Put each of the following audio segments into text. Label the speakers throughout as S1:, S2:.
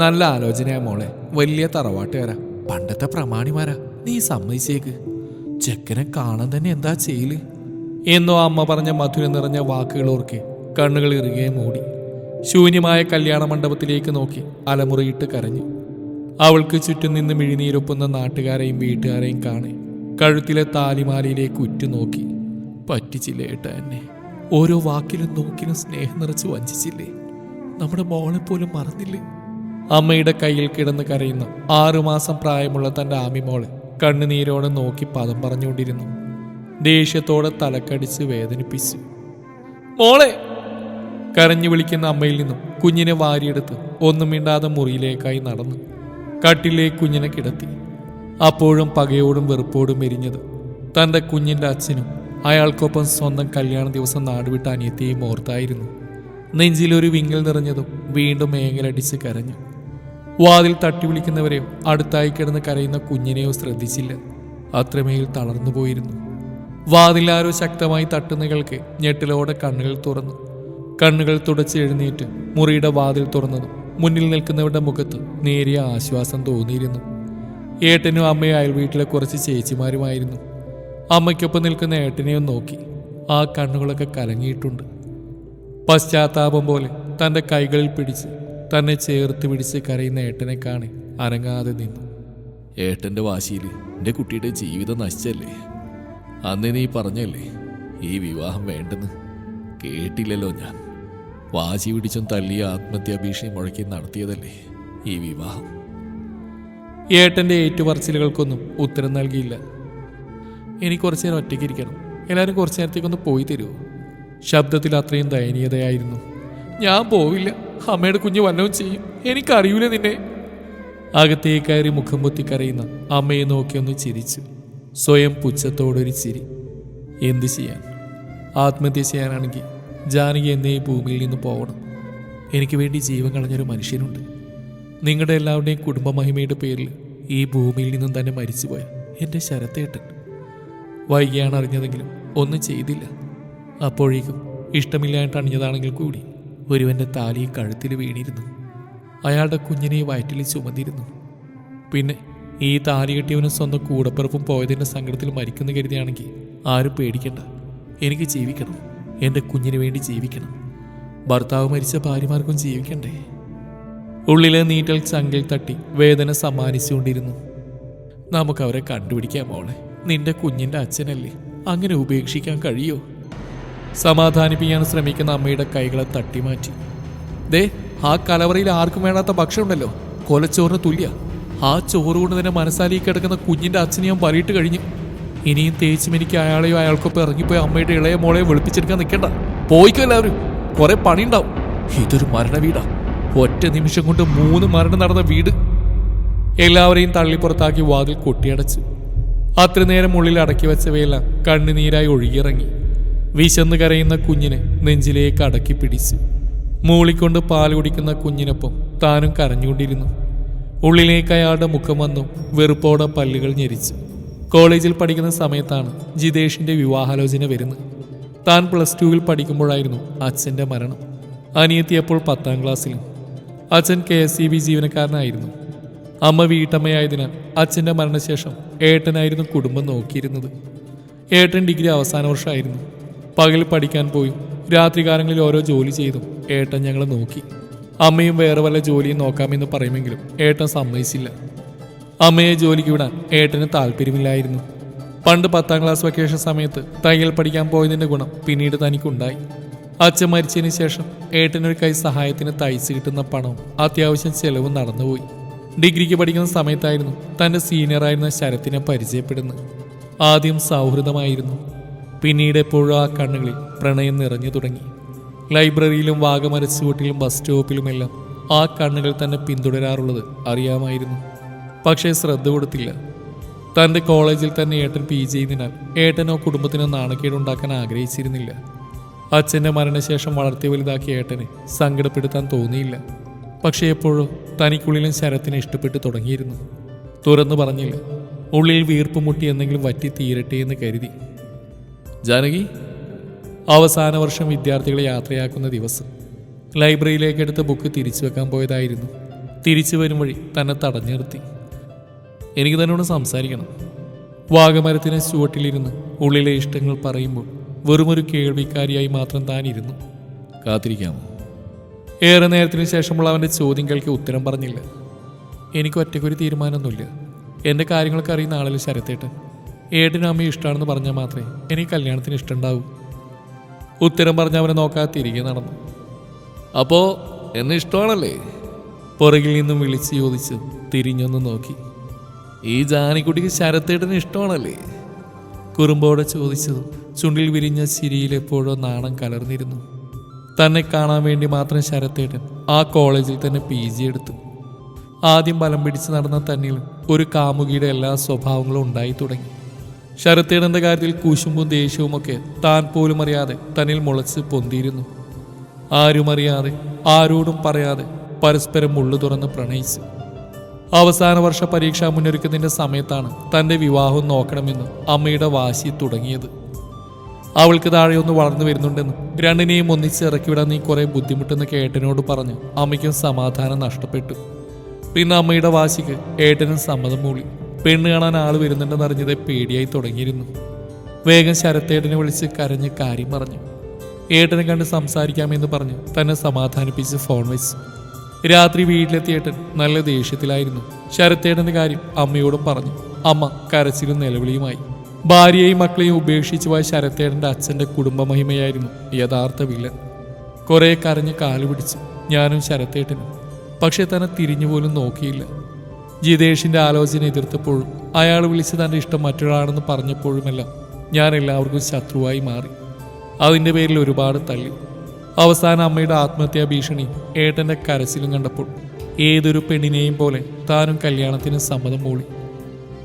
S1: നല്ല ആലോചനയാ മോളെ. വലിയ തറവാട്ടുകാരാ. പണ്ടത്തെ പ്രമാണിമാരാ. നീ സമ്മതിച്ചേക്ക്. ചെക്കനെ കാണാൻ തന്നെ എന്താ ചെയ്യൽ? എന്നോ അമ്മ പറഞ്ഞ മധുരം നിറഞ്ഞ വാക്കുകൾ ഓർക്കെ കണ്ണുകൾ ഇറുകയും മൂടി. ശൂന്യമായ കല്യാണ മണ്ഡപത്തിലേക്ക് നോക്കി അലമുറയിട്ട് കരഞ്ഞു. അവൾക്ക് ചുറ്റും നിന്ന് മിഴിനീരൊപ്പുന്ന നാട്ടുകാരെയും വീട്ടുകാരെയും കാണെ. കഴുത്തിലെ താലിമാലയിലേക്ക് ഉറ്റുനോക്കി പറ്റിച്ചില്ല ഏട്ടാ എന്നെ? ഓരോ വാക്കിലും നോക്കിലും സ്നേഹം നിറച്ച് വഞ്ചിച്ചില്ലേ? നമ്മുടെ മോളെ പോലും മറന്നില്ലേ? അമ്മയുടെ കയ്യിൽ കിടന്ന് കരയുന്ന. ആറുമാസം പ്രായമുള്ള തന്റെ ആമിമോളെ കണ്ണുനീരോടെ നോക്കി പദം പറഞ്ഞുകൊണ്ടിരുന്നു. ദേഷ്യത്തോടെ തലക്കടിച്ച് വേദനിപ്പിച്ചു. മോളെ! കരഞ്ഞു വിളിക്കുന്ന അമ്മയിൽ നിന്നും കുഞ്ഞിനെ വാരിയെടുത്ത് ഒന്നും മിണ്ടാതെ മുറിയിലേക്കായി നടന്നു. കട്ടിലേക്ക് കുഞ്ഞിനെ കിടത്തി. അപ്പോഴും പകയോടും വെറുപ്പോടും എരിഞ്ഞത് തന്റെ കുഞ്ഞിന്റെ അച്ഛനും അയാൾക്കൊപ്പം സ്വന്തം കല്യാണ ദിവസം നാടുവിട്ട അനിയത്തിയും ഓർത്തായിരുന്നു. നെഞ്ചിലൊരു വിങ്ങൽ നിറഞ്ഞതും വീണ്ടും മേങ്ങലടിച്ച് കരഞ്ഞു. വാതിൽ തട്ടി വിളിക്കുന്നവരെയോ അടുത്തായി കിടന്ന് കരയുന്ന കുഞ്ഞിനെയോ ശ്രദ്ധിച്ചില്ല. അത്രമേൽ തളർന്നു പോയിരുന്നു. വാതിലാരോ ശക്തമായി തട്ടുന്നകൾക്ക് ഞെട്ടിലോടെ കണ്ണുകൾ തുറന്നു. കണ്ണുകൾ തുടച്ച് എഴുന്നേറ്റ് മുറിയുടെ വാതിൽ തുറന്നതും മുന്നിൽ നിൽക്കുന്നവരുടെ മുഖത്ത് നേരിയ ആശ്വാസം തോന്നിയിരുന്നു. ഏട്ടനും അമ്മയും അയൽ വീട്ടിലെ കുറച്ച് ചേച്ചിമാരുമായിരുന്നു. അമ്മയ്ക്കൊപ്പം നിൽക്കുന്ന ഏട്ടനെയും നോക്കി ആ കണ്ണുകളൊക്കെ കലങ്ങിയിട്ടുണ്ട്. പശ്ചാത്താപം പോലെ തന്റെ കൈകളിൽ പിടിച്ച് തന്നെ ചേർത്ത് പിടിച്ച് കരയുന്ന ഏട്ടനെ കാണി അനങ്ങാതെ നിന്നു.
S2: ഏട്ടന്റെ വാശിയിൽ എന്റെ കുട്ടിയുടെ ജീവിതം നശിച്ചല്ലേ? അന്ന് നീ പറഞ്ഞല്ലേ ഈ വിവാഹം വേണ്ടെന്ന്? കേട്ടില്ലല്ലോ ഞാൻ. വാശി പിടിച്ചും തല്ലിയ ആത്മഹത്യാ ഭീഷണി മുഴക്കി നടത്തിയതല്ലേ ഈ വിവാഹം?
S1: ഏട്ടന്റെ ഏറ്റുപറച്ചിലുകൾക്കൊന്നും ഉത്തരം നൽകിയില്ല. ഇനി കുറച്ചു നേരം ഒറ്റയ്ക്ക് ഇരിക്കണം. എല്ലാവരും കുറച്ചു നേരത്തേക്കൊന്ന് പോയി തരുമോ ശബ്ദത്തിൽ അത്രയും ദയനീയതയായിരുന്നു. ഞാൻ പോവില്ല. അമ്മയുടെ കുഞ്ഞ് വല്ലതും ചെയ്യും. എനിക്കറിയൂല നിന്നെ. അകത്തേ കയറി മുഖം പൊത്തിക്കറിയുന്ന അമ്മയെ നോക്കിയൊന്ന് ചിരിച്ചു. സ്വയം പുച്ഛത്തോടൊരു ചിരി. എന്തു ചെയ്യാൻ? ആത്മഹത്യ ചെയ്യാനാണെങ്കിൽ ജാനകി എന്നേ ഭൂമിയിൽ നിന്ന് പോകണം എനിക്ക് വേണ്ടി ജീവൻ കളഞ്ഞൊരു മനുഷ്യനുണ്ട്. നിങ്ങളുടെ എല്ലാവരുടെയും കുടുംബമഹിമയുടെ പേരിൽ ഈ ഭൂമിയിൽ നിന്നും തന്നെ മരിച്ചുപോയ എന്റെ ശരത്തേട്ടൻ. വൈകിയാണ് അറിഞ്ഞതെങ്കിലും ഒന്നും ചെയ്തില്ല. അപ്പോഴേക്കും ഇഷ്ടമില്ലായിട്ട് അണിഞ്ഞതാണെങ്കിൽ കൂടി ഒരുവന്റെ താലി കഴുത്തിൽ വീണിരുന്നു. അയാളുടെ കുഞ്ഞിനെ വയറ്റിൽ ചുമന്നിരുന്നു. പിന്നെ ഈ താലി കെട്ടിയവനും സ്വന്തം കൂടപ്പിറപ്പും പോയതിന്റെ സങ്കടത്തിൽ മരിക്കുന്ന കരുതിയാണെങ്കിൽ ആരും പേടിക്കണ്ട. എനിക്ക് ജീവിക്കണം. എന്റെ കുഞ്ഞിന് വേണ്ടി ജീവിക്കണം. ഭർത്താവ് മരിച്ച ഭാര്യമാർക്കും ജീവിക്കണ്ടേ? ഉള്ളിലെ നീറ്റൽ ചങ്കിൽ തട്ടി വേദന സമ്മാനിച്ചുകൊണ്ടിരുന്നു. നമുക്കവരെ കണ്ടുപിടിക്കാൻ മോളെ. നിന്റെ കുഞ്ഞിന്റെ അച്ഛനല്ലേ? അങ്ങനെ ഉപേക്ഷിക്കാൻ കഴിയോ? സമാധാനിപ്പിക്കാൻ ശ്രമിക്കുന്ന അമ്മയുടെ കൈകളെ തട്ടിമാറ്റി. ദേ ആ കലവറയിൽ ആർക്കും വേണ്ടാത്ത ഭക്ഷണം ഉണ്ടല്ലോ. കൊലച്ചോറിന് തുല്യ. ആ ചോറ് കൊണ്ട് തന്നെ മനസ്സാലേക്ക് കിടക്കുന്ന കുഞ്ഞിന്റെ അച്ഛനെ ഞാൻ പലിയിട്ട് കഴിഞ്ഞു. ഇനിയും തേച്ചും എനിക്ക് അയാളെയോ അയാൾക്കൊപ്പം ഇറങ്ങിപ്പോയി അമ്മയുടെ ഇളയ മോളെയോ വെളുപ്പിച്ചെടുക്കാൻ നിൽക്കണ്ട. പോയിക്കോ എല്ലാവരും. കുറെ പണിയുണ്ടാവും. ഇതൊരു മരണ വീടാ. ഒറ്റ നിമിഷം കൊണ്ട് മൂന്ന് മരണം നടന്ന വീട്. എല്ലാവരെയും തള്ളിപ്പുറത്താക്കി വാതിൽ കൊട്ടിയടച്ച്. അത്ര നേരം ഉള്ളിൽ അടക്കി വെച്ചവയെല്ലാം കണ്ണുനീരായി ഒഴുകിയിറങ്ങി. വിശന്ന് കരയുന്ന കുഞ്ഞിനെ നെഞ്ചിലേക്ക് അടക്കി പിടിച്ചു. മൂളിക്കൊണ്ട് പാൽ കുടിക്കുന്ന കുഞ്ഞിനൊപ്പം താനും കരഞ്ഞുകൊണ്ടിരുന്നു. ഉള്ളിലേക്ക് അയാളുടെ മുഖം വന്നു വെറുപ്പോടെ പല്ലുകൾ ഞെരിച്ചു. കോളേജിൽ പഠിക്കുന്ന സമയത്താണ് ജിതേഷിന്റെ വിവാഹാലോചന വരുന്നത്. താൻ പ്ലസ് ടുവിൽ പഠിക്കുമ്പോഴായിരുന്നു അച്ഛന്റെ മരണം. അനിയത്തി അപ്പോൾ പത്താം ക്ലാസ്സിലും. അച്ഛൻ കെ എസ് സി ബി ജീവനക്കാരനായിരുന്നു. അമ്മ വീട്ടമ്മയായതിനാൽ അച്ഛന്റെ മരണശേഷം ഏട്ടനായിരുന്നു കുടുംബം നോക്കിയിരുന്നത്. ഏട്ടൻ ഡിഗ്രി അവസാന വർഷമായിരുന്നു. പകൽ പഠിക്കാൻ പോയി. രാത്രികാലങ്ങളിൽ ഓരോ ജോലി ചെയ്തു. ഏട്ടൻ ഞങ്ങളെ നോക്കി. അമ്മയും വേറെ വല്ല ജോലിയും നോക്കാമെന്ന് പറയുമെങ്കിലും ഏട്ടൻ സമ്മതിച്ചില്ല. അമ്മയെ ജോലിക്ക് വിടാൻ ഏട്ടന് താല്പര്യമില്ലായിരുന്നു. പണ്ട് പത്താം ക്ലാസ് വെക്കേഷൻ സമയത്ത് തയ്യൽ പഠിക്കാൻ പോയതിന്റെ ഗുണം പിന്നീട് തനിക്കുണ്ടായി. അച്ഛൻ മരിച്ചതിന് ശേഷം ഏട്ടനൊരു കൈ സഹായത്തിന് തയ്ച്ച് കിട്ടുന്ന പണവും അത്യാവശ്യം ചെലവും നടന്നുപോയി. ഡിഗ്രിക്ക് പഠിക്കുന്ന സമയത്തായിരുന്നു തന്റെ സീനിയറായിരുന്ന ശരത്തിനെ പരിചയപ്പെടുന്നത്. ആദ്യം സൗഹൃദമായിരുന്നു. പിന്നീട് എപ്പോഴും ആ കണ്ണുകളിൽ പ്രണയം നിറഞ്ഞു തുടങ്ങി. ലൈബ്രറിയിലും വാഗമരച്ചുവട്ടിലും ബസ് സ്റ്റോപ്പിലുമെല്ലാം ആ കണ്ണുകൾ തന്നെ പിന്തുടരാറുള്ളത് അറിയാമായിരുന്നു. പക്ഷേ ശ്രദ്ധ കൊടുത്തില്ല. തന്റെ കോളേജിൽ തന്നെ ഏട്ടൻ പി ചെയ്തതിനാൽ ഏട്ടനോ കുടുംബത്തിനോ നാണക്കേടുണ്ടാക്കാൻ ആഗ്രഹിച്ചിരുന്നില്ല. അച്ഛന്റെ മരണശേഷം വളർത്തി വലുതാക്കിയ ഏട്ടനെ സങ്കടപ്പെടുത്താൻ തോന്നിയില്ല. പക്ഷേ എപ്പോഴോ തനിക്കുള്ളിലും ശരത്തിനെ ഇഷ്ടപ്പെട്ടു തുടങ്ങിയിരുന്നു. തുറന്നു പറഞ്ഞില്ല. ഉള്ളിൽ വീർപ്പ് മുട്ടി എന്തെങ്കിലും വറ്റി തീരട്ടെ എന്ന് കരുതി. ജാനകി അവസാന വർഷം വിദ്യാർത്ഥികളെ യാത്രയാക്കുന്ന ദിവസം ലൈബ്രറിയിലേക്ക് എടുത്ത ബുക്ക് തിരിച്ചു വെക്കാൻ പോയതായിരുന്നു. തിരിച്ചു വരും വഴി തന്നെ തടഞ്ഞു നിർത്തി. എനിക്ക് തന്നോട് സംസാരിക്കണം. വാഗമരത്തിന് ചുവട്ടിലിരുന്ന് ഉള്ളിലെ ഇഷ്ടങ്ങൾ പറയുമ്പോൾ വെറുമൊരു കേൾവിക്കാരിയായി മാത്രം താൻ ഇരുന്നു.
S2: കാത്തിരിക്കാമോ?
S1: ഏറെ നേരത്തിന് ശേഷമുള്ള അവന്റെ ചോദ്യം കേൾക്കി ഉത്തരം പറഞ്ഞില്ല. എനിക്ക് ഒറ്റയ്ക്കൊരു തീരുമാനമൊന്നുമില്ല. എന്റെ കാര്യങ്ങളൊക്കെ അറിയുന്ന ആളല്ലേ ശരത്തേട്ടൻ? ഏട്ടനും അമ്മയും ഇഷ്ടമാണെന്ന് പറഞ്ഞാൽ മാത്രമേ എനിക്ക് കല്യാണത്തിന് ഇഷ്ടമുണ്ടാവൂ. ഉത്തരം പറഞ്ഞ് അവനെ നോക്കാതെ തിരികെ നടന്നു.
S2: അപ്പോ എന്നെ ഇഷ്ടമാണല്ലേ?
S1: പുറകിൽ നിന്നും വിളിച്ച് ചോദിച്ച് തിരിഞ്ഞൊന്ന് നോക്കി.
S2: ഈ ജാനിക്കുട്ടിക്ക് ശരത്തേട്ടന് ഇഷ്ടമാണല്ലേ?
S1: കുറുമ്പോടെ ചോദിച്ചതും ചുണ്ടിൽ വിരിഞ്ഞ ചിരിയിൽ എപ്പോഴോ നാണം കലർന്നിരുന്നു. തന്നെ കാണാൻ വേണ്ടി മാത്രം ശരത്തേട്ടൻ ആ കോളേജിൽ തന്നെ പി ജി എടുത്തു. ആദ്യം ബലം പിടിച്ച് നടന്ന തന്നിൽ ഒരു കാമുകിയുടെ എല്ലാ സ്വഭാവങ്ങളും ഉണ്ടായി തുടങ്ങി. ശരത്തേടന്റെ കാര്യത്തിൽ കുശുമ്പും ദേഷ്യവും ഒക്കെ താൻ പോലും അറിയാതെ തന്നിൽ മുളച്ച് പൊന്തിയിരുന്നു. ആരും അറിയാതെ ആരോടും പറയാതെ പരസ്പരം ഉള്ളു തുറന്ന് പ്രണയിച്ചു. അവസാന വർഷ പരീക്ഷാ മുന്നൊരുക്കുന്നതിന്റെ സമയത്താണ് തന്റെ വിവാഹം നോക്കണമെന്ന് അമ്മയുടെ വാശി തുടങ്ങിയത്. അവൾക്ക് താഴെ ഒന്ന് വളർന്നു വരുന്നുണ്ടെന്നും രണ്ടിനെയും ഒന്നിച്ച് ഇറക്കിവിടാൻ നീ കുറേ ബുദ്ധിമുട്ടെന്ന് കേട്ടനോട് പറഞ്ഞ് അമ്മയ്ക്കും സമാധാനം നഷ്ടപ്പെട്ടു. പിന്നെ അമ്മയുടെ വാശിക്ക് ഏട്ടനും സമ്മതം മൂളി. പെണ്ണ് കാണാൻ ആൾ വരുന്നുണ്ടെന്ന് അറിഞ്ഞത് പേടിയായി തുടങ്ങിയിരുന്നു. വേഗം ശരത്തേട്ടനെ വിളിച്ച് കരഞ്ഞ് കാര്യം പറഞ്ഞു. ഏട്ടനെ കണ്ട് സംസാരിക്കാമെന്ന് പറഞ്ഞ് തന്നെ സമാധാനിപ്പിച്ച് ഫോൺ വെച്ചു. രാത്രി വീട്ടിലെത്തിയ ഏട്ടൻ നല്ല ദേഷ്യത്തിലായിരുന്നു. ശരത്തേട്ടന്റെ കാര്യം അമ്മയോടും പറഞ്ഞു. അമ്മ കരച്ചിലും നിലവിളിയുമായി. ഭാര്യയെയും മക്കളെയും ഉപേക്ഷിച്ചു പോയ ശരത്തേടന്റെ അച്ഛന്റെ കുടുംബമഹിമയായിരുന്നു യഥാർത്ഥ വില്ലൻ. കുറേ കരഞ്ഞ് കാലു പിടിച്ചു ഞാനും ശരത്തേട്ടനും. പക്ഷേ തന്നെ തിരിഞ്ഞുപോലും നോക്കിയില്ല. ജിതേഷിന്റെ ആലോചന എതിർത്തപ്പോഴും അയാൾ വിളിച്ച് തന്റെ ഇഷ്ടം മറ്റൊരാളാണെന്ന് പറഞ്ഞപ്പോഴുമെല്ലാം ഞാൻ എല്ലാവർക്കും ശത്രുവായി മാറി. അതിന്റെ പേരിൽ ഒരുപാട് തല്ലി. അവസാനം അമ്മയുടെ ആത്മഹത്യാ ഭീഷണി ഏട്ടന്റെ കരച്ചിലും കണ്ടപ്പോൾ ഏതൊരു പെണ്ണിനെയും പോലെ താനും കല്യാണത്തിന് സമ്മതം മൂളി.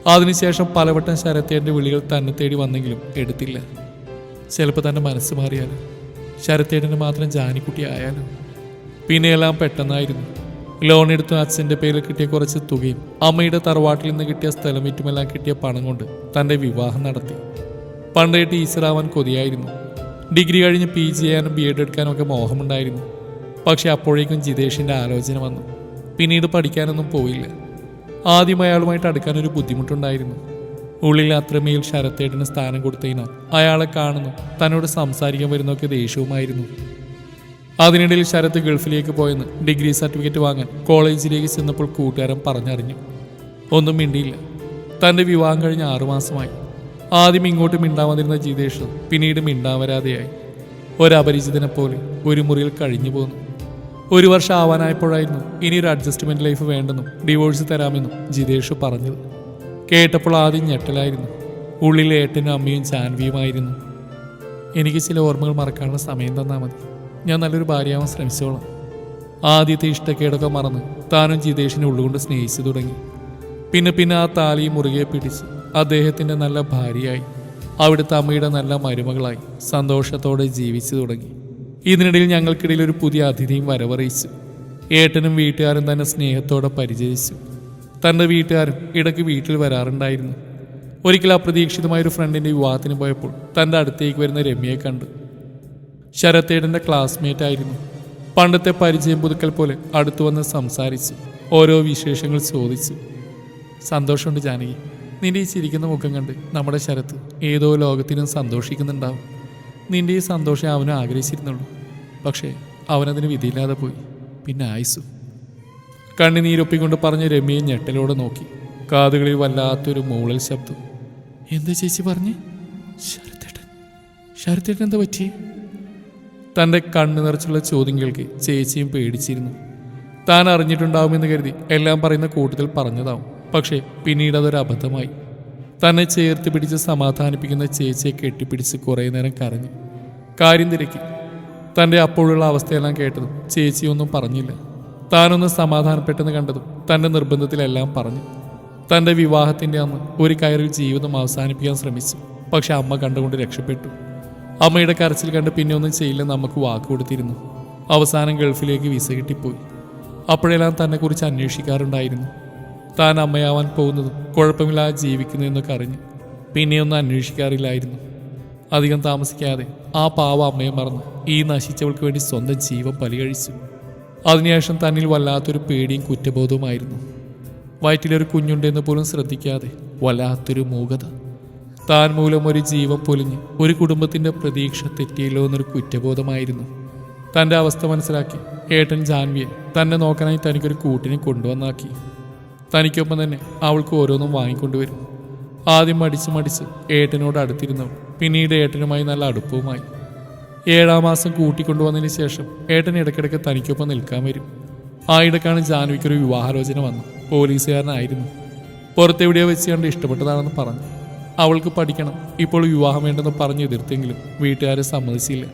S1: അതിനുശേഷം പലവട്ടം ശരത്തേന്റെ വിളികൾ തന്നെ തേടി വന്നെങ്കിലും എടുത്തില്ല. ചിലപ്പോൾ തന്റെ മനസ്സ് മാറിയാലും ശരത്തേട്ടന് മാത്രം ജാനിക്കുട്ടി ആയാലും പിന്നെയെല്ലാം പെട്ടെന്നായിരുന്നു. ലോൺ എടുത്ത് അച്ഛന്റെ പേരിൽ കിട്ടിയ കുറച്ച് തുകയും അമ്മയുടെ തറവാട്ടിൽ നിന്ന് കിട്ടിയ സ്ഥലം വിറ്റുമെല്ലാം കിട്ടിയ പണം കൊണ്ട് തന്റെ വിവാഹം നടത്തി. പണ്ടേ ടീച്ചറാവാൻ കൊതിയായിരുന്നു. ഡിഗ്രി കഴിഞ്ഞ് പി ജി ചെയ്യാനും ബി എഡ് എടുക്കാനും ഒക്കെ മോഹമുണ്ടായിരുന്നു. പക്ഷെ അപ്പോഴേക്കും ജിതേഷിന്റെ ആലോചന വന്നു. പിന്നീട് പഠിക്കാനൊന്നും പോയില്ല. ആദ്യം അയാളുമായിട്ട് അടുക്കാൻ ഒരു ബുദ്ധിമുട്ടുണ്ടായിരുന്നു. ഉള്ളിൽ അത്രമേൽ ശരത്തേട്ടന് സ്ഥാനം കൊടുത്തതിനാൽ അയാളെ കാണുന്നു തന്നോട് സംസാരിക്കാൻ വരുന്നൊക്കെ ദേഷ്യവുമായിരുന്നു. അതിനിടയിൽ ശരത്ത് ഗൾഫിലേക്ക് പോയെന്ന് ഡിഗ്രി സർട്ടിഫിക്കറ്റ് വാങ്ങാൻ കോളേജിലേക്ക് ചെന്നപ്പോൾ കൂട്ടുകാരൻ പറഞ്ഞറിഞ്ഞു. ഒന്നും മിണ്ടിയില്ല. തന്റെ വിവാഹം കഴിഞ്ഞ ആറുമാസമായി ആദ്യം ഇങ്ങോട്ട് മിണ്ടാൻ വന്നിരുന്ന ജിതേഷ് പിന്നീട് മിണ്ടാൻ വരാതെയായി. ഒരപരിചിതനെ പോലെ ഒരു മുറിയിൽ കഴിഞ്ഞു പോന്നു. ഒരു വർഷം ആവാനായപ്പോഴായിരുന്നു ഇനി ഒരു അഡ്ജസ്റ്റ്മെന്റ് ലൈഫ് വേണ്ടെന്നും ഡിവോഴ്സ് തരാമെന്നും ജിതേഷ് പറഞ്ഞത് കേട്ടപ്പോൾ ആദ്യം ഞെട്ടലായിരുന്നു. ഉള്ളിൽ ഏട്ടനും അമ്മയും ചാൻവിയുമായിരുന്നു എനിക്ക് ചില ഓർമ്മകൾ മറക്കാനുള്ള സമയം തന്നാൽ മതി. ഞാൻ നല്ലൊരു ഭാര്യയാവാൻ ശ്രമിച്ചോളാം. ആദ്യത്തെ ഇഷ്ടക്കേടൊക്കെ മറന്ന് താനും ജിതേഷിനെ ഉള്ളുകൊണ്ട് സ്നേഹിച്ചു തുടങ്ങി. പിന്നെ പിന്നെ ആ താലിയും മുറുകെ പിടിച്ച് അദ്ദേഹത്തിന്റെ നല്ല ഭാര്യയായി. അവിടുത്തെ അമ്മയുടെ നല്ല മരുമകളായി സന്തോഷത്തോടെ ജീവിച്ചു തുടങ്ങി. ഇതിനിടയിൽ ഞങ്ങൾക്കിടയിൽ ഒരു പുതിയ അതിഥിയും വരവറിയിച്ചു. ഏട്ടനും വീട്ടുകാരും തന്നെ സ്നേഹത്തോടെ പരിചയിച്ചു തന്റെ വീട്ടുകാരും ഇടയ്ക്ക് വീട്ടിൽ വരാറുണ്ടായിരുന്നു. ഒരിക്കൽ അപ്രതീക്ഷിതമായ ഒരു ഫ്രണ്ടിന്റെ വിവാഹത്തിന് പോയപ്പോൾ തന്റെ അടുത്തേക്ക് വരുന്ന രമ്യയെ കണ്ടു ശരത്തേടന്റെ ക്ലാസ്മേറ്റ് ആയിരുന്നു. പണ്ടത്തെ പരിചയം പുതുക്കൽ പോലെ അടുത്തു വന്ന് സംസാരിച്ചു ഓരോ വിശേഷങ്ങൾ ചോദിച്ചു. സന്തോഷമുണ്ട് ജാനകി. നിന്റെ ഈ ചിരിക്കുന്ന മുഖം കണ്ട് നമ്മുടെ ശരത്ത് ഏതോ ലോകത്തിനും സന്തോഷിക്കുന്നുണ്ടാവും. നിന്റെ ഈ സന്തോഷം അവനും ആഗ്രഹിച്ചിരുന്നുള്ളൂ. പക്ഷേ അവനതിന് വിധിയില്ലാതെ പോയി. പിന്നെ ആയുസു കണ്ണിനീരൊപ്പിക്കൊണ്ട് പറഞ്ഞ രമ്യയെ ഞെട്ടലോടെ നോക്കി. കാതുകളിൽ വല്ലാത്തൊരു മൂളൽ ശബ്ദം. എന്താ ചേച്ചി പറഞ്ഞ്? ശരത്തേട്ടൻ. ശരത്തേട്ടൻ എന്താ പറ്റിയേ? തന്റെ കണ്ണു നിറച്ചുള്ള ചോദ്യം കേൾക്കി ചേച്ചിയും പേടിച്ചിരുന്നു. താൻ അറിഞ്ഞിട്ടുണ്ടാവുമെന്ന് കരുതി എല്ലാം പറയുന്ന കൂട്ടത്തിൽ പറഞ്ഞതാവും. പക്ഷേ പിന്നീട് അതൊരു അബദ്ധമായി. തന്നെ ചേർത്ത് പിടിച്ച് സമാധാനിപ്പിക്കുന്ന ചേച്ചിയെ കെട്ടിപ്പിടിച്ച് കുറേ നേരം കരഞ്ഞു. കാര്യം തിരക്കി. തന്റെ അപ്പോഴുള്ള അവസ്ഥയെല്ലാം കേട്ടതും ചേച്ചിയൊന്നും പറഞ്ഞില്ല. താനൊന്ന് സമാധാനപ്പെട്ടെന്ന് കണ്ടതും തന്റെ നിർബന്ധത്തിലെല്ലാം പറഞ്ഞു. തന്റെ വിവാഹത്തിന്റെ അന്ന് ഒരു കയറിൽ ജീവിതം അവസാനിപ്പിക്കാൻ ശ്രമിച്ചു. പക്ഷെ അമ്മ കണ്ടുകൊണ്ട് രക്ഷപ്പെട്ടു. അമ്മയുടെ കരച്ചിൽ കണ്ട് പിന്നെ ഒന്നും നമുക്ക് വാക്ക് കൊടുത്തിരുന്നു. അവസാനം ഗൾഫിലേക്ക് വിസ കിട്ടിപ്പോയി. അപ്പോഴെല്ലാം തന്നെക്കുറിച്ച് അന്വേഷിക്കാറുണ്ടായിരുന്നു. താൻ അമ്മയാവാൻ പോകുന്നതും കുഴപ്പമില്ലാതെ ജീവിക്കുന്നു എന്നൊക്കെ അറിഞ്ഞു പിന്നെയൊന്നും അന്വേഷിക്കാറില്ലായിരുന്നു. അധികം താമസിക്കാതെ ആ പാവ അമ്മയെ മറന്ന് ഈ നശിച്ചവൾക്ക് വേണ്ടി സ്വന്തം ജീവൻ പലികഴിച്ചു അതിനുശേഷം തന്നിൽ വല്ലാത്തൊരു പേടിയും കുറ്റബോധവുമായിരുന്നു. വയറ്റിലൊരു കുഞ്ഞുണ്ടെന്ന് പോലും ശ്രദ്ധിക്കാതെ വല്ലാത്തൊരു മൂകത. താൻ മൂലം ഒരു ജീവൻ പൊലിഞ്ഞ് ഒരു കുടുംബത്തിന്റെ പ്രതീക്ഷ തെറ്റിയല്ലോ എന്നൊരു കുറ്റബോധമായിരുന്നു. തന്റെ അവസ്ഥ മനസ്സിലാക്കി. ഏട്ടൻ ജാൻവിയെ തന്നെ നോക്കാനായി തനിക്കൊരു കൂട്ടിനെ കൊണ്ടുവന്നാക്കി. തനിക്കൊപ്പം തന്നെ അവൾക്ക് ഓരോന്നും വാങ്ങിക്കൊണ്ടുവരും. ആദ്യം മടിച്ച് മടിച്ച് ഏട്ടനോട് അടുത്തിരുന്നവൾ പിന്നീട് ഏട്ടനുമായി നല്ല അടുപ്പവുമായി. ഏഴാം മാസം കൂട്ടിക്കൊണ്ടുവന്നതിന് ശേഷം ഏട്ടൻ ഇടയ്ക്കിടയ്ക്ക് തനിക്കൊപ്പം നിൽക്കാൻ വരും. ആ ഇടക്കാണ് ജാൻവിക്കൊരു വിവാഹാലോചന വന്നു പോലീസുകാരനായിരുന്നു. പുറത്തെവിടെയോ വെച്ച് കണ്ട് ഇഷ്ടപ്പെട്ടതാണെന്ന് പറഞ്ഞു. അവൾക്ക് പഠിക്കണം. ഇപ്പോൾ വിവാഹം വേണ്ടെന്ന് പറഞ്ഞു എതിർത്തെങ്കിലും വീട്ടുകാരെ സമ്മതിച്ചില്ല.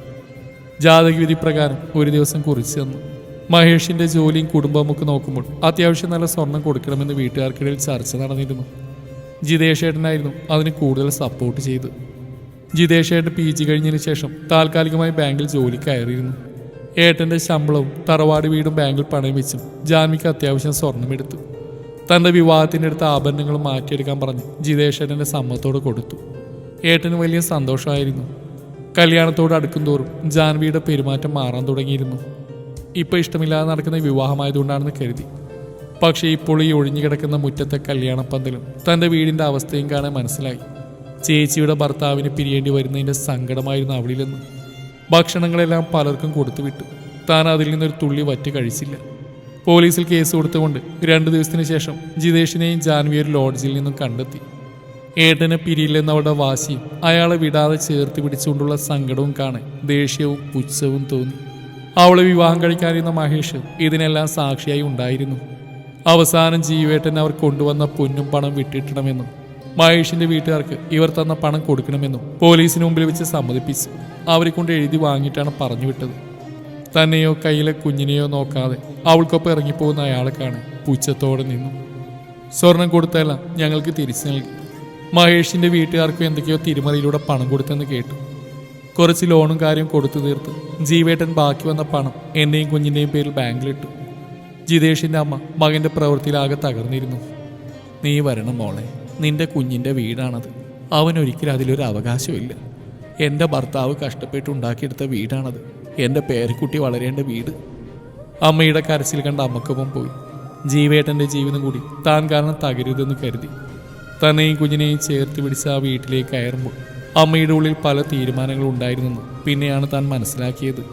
S1: ജാതകവിധി പ്രകാരം ഒരു ദിവസം കുറിച്ചു തന്നു. മഹേഷിന്റെ ജോലിയും കുടുംബമൊക്കെ നോക്കുമ്പോൾ അത്യാവശ്യം നല്ല സ്വർണം കൊടുക്കണമെന്ന് വീട്ടുകാർക്കിടയിൽ ചർച്ച നടന്നിരുന്നു. ജിതേഷ് ഏട്ടനായിരുന്നു അതിന് കൂടുതൽ സപ്പോർട്ട് ചെയ്തു. ജിതേഷ് ഏട്ടൻ പി ജി കഴിഞ്ഞതിന് ശേഷം താൽക്കാലികമായി ബാങ്കിൽ ജോലി കയറിയിരുന്നു. ഏട്ടന്റെ ശമ്പളവും തറവാട് വീടും ബാങ്കിൽ പണയം വെച്ചും ജാൻവിക്ക് അത്യാവശ്യം സ്വർണമെടുത്തു തന്റെ വിവാഹത്തിന്റെ അടുത്ത ആഭരണങ്ങൾ മാറ്റിയെടുക്കാൻ പറഞ്ഞ് ജിതേശ്വരന്റെ സമ്മതത്തോട് കൊടുത്തു. ഏട്ടന് വലിയ സന്തോഷമായിരുന്നു. കല്യാണത്തോട് അടുക്കും തോറും ജാൻവിയുടെ പെരുമാറ്റം മാറാൻ തുടങ്ങിയിരുന്നു. ഇപ്പൊ ഇഷ്ടമില്ലാതെ നടക്കുന്ന വിവാഹമായതുകൊണ്ടാണെന്ന് കരുതി. പക്ഷേ ഇപ്പോൾ ഈ ഒഴിഞ്ഞു കിടക്കുന്ന മുറ്റത്തെ കല്യാണപ്പന്തലും തന്റെ വീടിന്റെ അവസ്ഥയും കാണാൻ മനസ്സിലായി. ചേച്ചിയുടെ ഭർത്താവിന് പിരിയേണ്ടി വരുന്നതിന്റെ സങ്കടമായിരുന്നു അവളിലെന്ന്. ഭക്ഷണങ്ങളെല്ലാം പലർക്കും കൊടുത്തുവിട്ടു. താൻ അതിൽ നിന്നൊരു തുള്ളി വറ്റ് കഴിച്ചില്ല. പോലീസിൽ കേസ് കൊടുത്തുകൊണ്ട് രണ്ടു ദിവസത്തിന് ശേഷം ജിതേഷിനെയും ജാൻവിയെ ഒരു ലോഡ്ജിൽ നിന്നും കണ്ടെത്തി. ഏട്ടനെ പിരിയില്ലെന്നവളുടെ വാശിയും അയാളെ വിടാതെ ചേർത്ത് പിടിച്ചുകൊണ്ടുള്ള സങ്കടവും കാണാൻ ദേഷ്യവും പുച്ഛവും തോന്നി. അവളെ വിവാഹം കഴിക്കാനിരുന്ന മഹേഷ് ഇതിനെല്ലാം സാക്ഷിയായി ഉണ്ടായിരുന്നു. അവസാനം ജീവേട്ടൻ അവർ കൊണ്ടുവന്ന പൊന്നും പണം വിട്ടിട്ടണമെന്നും മഹേഷിന്റെ വീട്ടുകാർക്ക് ഇവർ തന്ന പണം കൊടുക്കണമെന്നും പോലീസിന് മുമ്പിൽ വെച്ച് സമ്മതിപ്പിച്ചു അവരെ കൊണ്ട് എഴുതി വാങ്ങിയിട്ടാണ് പറഞ്ഞു വിട്ടത് തന്നെയോ കയ്യിലെ കുഞ്ഞിനെയോ നോക്കാതെ അവൾക്കൊപ്പം ഇറങ്ങിപ്പോകുന്ന അയാളെ കാണാൻ പുച്ഛത്തോടെ നിന്നു. സ്വർണം കൊടുത്തല്ല ഞങ്ങൾക്ക് തിരിച്ചു നൽകി. മഹേഷിന്റെ വീട്ടുകാർക്കും എന്തൊക്കെയോ തിരുമറിയിലൂടെ പണം കൊടുത്തെന്ന് കേട്ടു. കുറച്ച് ലോണും കാര്യം കൊടുത്തു തീർത്ത് ജീവേട്ടൻ ബാക്കി വന്ന പണം എന്നെയും കുഞ്ഞിന്റെയും പേരിൽ ബാങ്കിലിട്ടു. ജിതേഷിന്റെ അമ്മ മകന്റെ പ്രവൃത്തിയിലാകെ തകർന്നിരുന്നു. നീ വരണം മോളെ നിന്റെ കുഞ്ഞിന്റെ വീടാണത്. അവൻ ഒരിക്കലും അതിലൊരു അവകാശമില്ല എന്റെ ഭർത്താവ് കഷ്ടപ്പെട്ടുണ്ടാക്കിയെടുത്ത വീടാണത്. എന്റെ പേരക്കുട്ടി വളരേണ്ട വീട്. അമ്മയുടെ കരച്ചിൽ കണ്ട അമ്മക്കൊപ്പം പോയി. ജീവേട്ടന്റെ ജീവിതം കൂടി താൻ കാരണം തകരുതെന്ന് കരുതി. തന്നെയും കുഞ്ഞിനെയും ചേർത്ത് പിടിച്ച് ആ വീട്ടിലേക്ക് കയറുമ്പോൾ അമ്മയുടെ ഉള്ളിൽ പല തീരുമാനങ്ങൾ ഉണ്ടായിരുന്നെന്ന് പിന്നെയാണ് താൻ മനസ്സിലാക്കിയത്.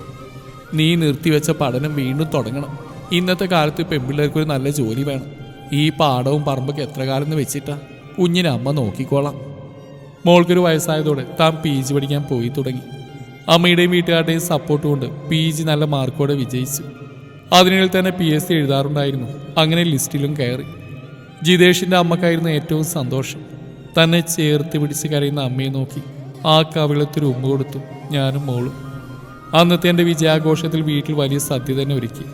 S1: നീ നിർത്തിവെച്ച പഠനം വീണ്ടും തുടങ്ങണം. ഇന്നത്തെ കാലത്ത് പെൺപിള്ളേർക്ക് ഒരു നല്ല ജോലി വേണം. ഈ പാടവും പറമ്പൊക്കെ എത്ര കാലം എന്ന് വെച്ചിട്ടാ? കുഞ്ഞിനെ അമ്മ നോക്കിക്കോളാം. മോൾക്കൊരു വയസ്സായതോടെ താൻ പി ജി പഠിക്കാൻ പോയി തുടങ്ങി. അമ്മയുടെയും വീട്ടുകാരുടെയും സപ്പോർട്ട് കൊണ്ട് പി ജി നല്ല മാർക്കോടെ വിജയിച്ചു. അതിനിടയിൽ തന്നെ പി എസ് സി എഴുതാറുണ്ടായിരുന്നു. അങ്ങനെ ലിസ്റ്റിലും കയറി. ജിതേഷിന്റെ അമ്മക്കായിരുന്നു ഏറ്റവും സന്തോഷം. തന്നെ ചേർത്ത് പിടിച്ച് കരയുന്ന അമ്മയെ നോക്കി ആ കവിളത്തൊരു ഉമ്മ കൊടുത്തു ഞാനും മോളും. അന്നത്തെ എന്റെ വിജയാഘോഷത്തിൽ വീട്ടിൽ വലിയ സദ്യ തന്നെ ഒരുക്കി.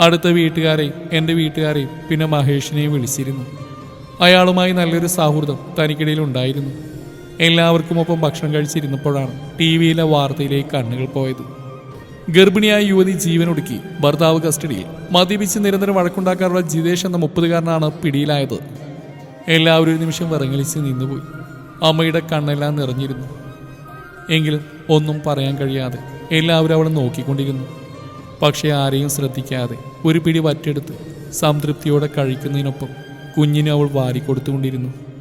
S1: അടുത്ത വീട്ടുകാരെയും എന്റെ വീട്ടുകാരെയും പിന്നെ മഹേഷിനെയും വിളിച്ചിരുന്നു. അയാളുമായി നല്ലൊരു സൗഹൃദം തനിക്കിടയിൽ ഉണ്ടായിരുന്നു. എല്ലാവർക്കും ഒപ്പം ഭക്ഷണം കഴിച്ചിരുന്നപ്പോഴാണ് ടി വിയിലെ വാർത്തയിലേക്ക് കണ്ണുകൾ പോയത്. ഗർഭിണിയായ യുവതി ജീവനൊടുക്കി ഭർത്താവ് കസ്റ്റഡിയിൽ. മദ്യപിച്ച് നിരന്തരം വഴക്കുണ്ടാക്കാറുള്ള ജിതേഷ് എന്ന മുപ്പതുകാരനാണ് പിടിയിലായത്. എല്ലാവരും ഒരു നിമിഷം വിറങ്ങലിച്ച് നിന്നുപോയി. അമ്മയുടെ കണ്ണെല്ലാം നിറഞ്ഞിരുന്നു. എങ്കിലും ഒന്നും പറയാൻ കഴിയാതെ എല്ലാവരും അവളെ നോക്കിക്കൊണ്ടിരുന്നു. പക്ഷേ ആരെയും ശ്രദ്ധിക്കാതെ ഒരു പിടി വറ്റെടുത്ത് സംതൃപ്തിയോടെ കഴിക്കുന്നതിനൊപ്പം കുഞ്ഞിനെ അവൾ വാരിക്കൊടുത്തുകൊണ്ടിരുന്നു.